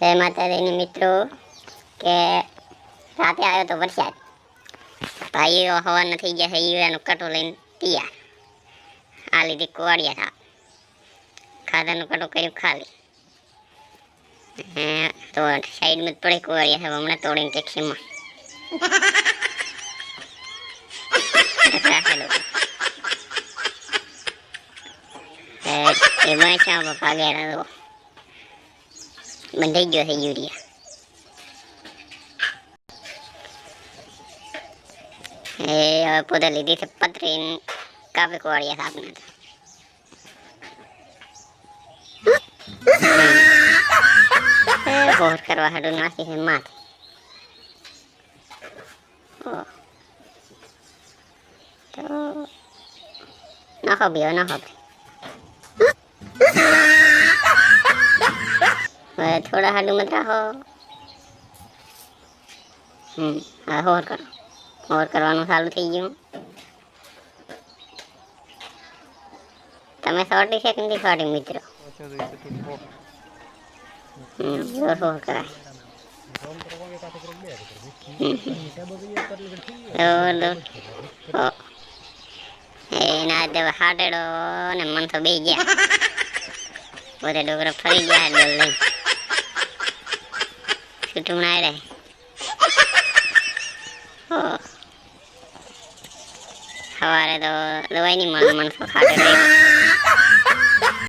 જય માતાજીની મિત્રો, કે રાતે આવ્યો તો વરસાદ. ભાઈઓ હવાના થઈ ગયા છે ઈવાનું કટો લઈને તૈયાર આ લીધી કુવાડિયા થા ખાધાનું કટો કર્યું ખાલી. તો સાઈડમાં જ પડે કુવાડિયા સાહેબ હમણાં તોડીને ટેક્સીમાં. એ બાંચા ભાગે રહ્યો Mandai jual hijau dia. Eh, apa dah lidi sepat rin kafe kuar dia ya, sah pun. Eh, bor kerbau hari ni masih semat. Oh, tu nak habi atau nak habi? થોડા હાડું મત રાખો. હમ, હવે હોર કરો. હોર કરવાનું ચાલુ થઈ ગયું. તમે સોટી છે કે નથી સોટી મિત્રો? હમ હોર કરાય. એના હાટેડો ને મન તો બે ગયા. પોતે ડોકરા ફરી ગયા ડોલ લઈને છૂટું ના રહે હો. સવારે તો દવાઈ નહીં મળે મન તો ખાટે રહી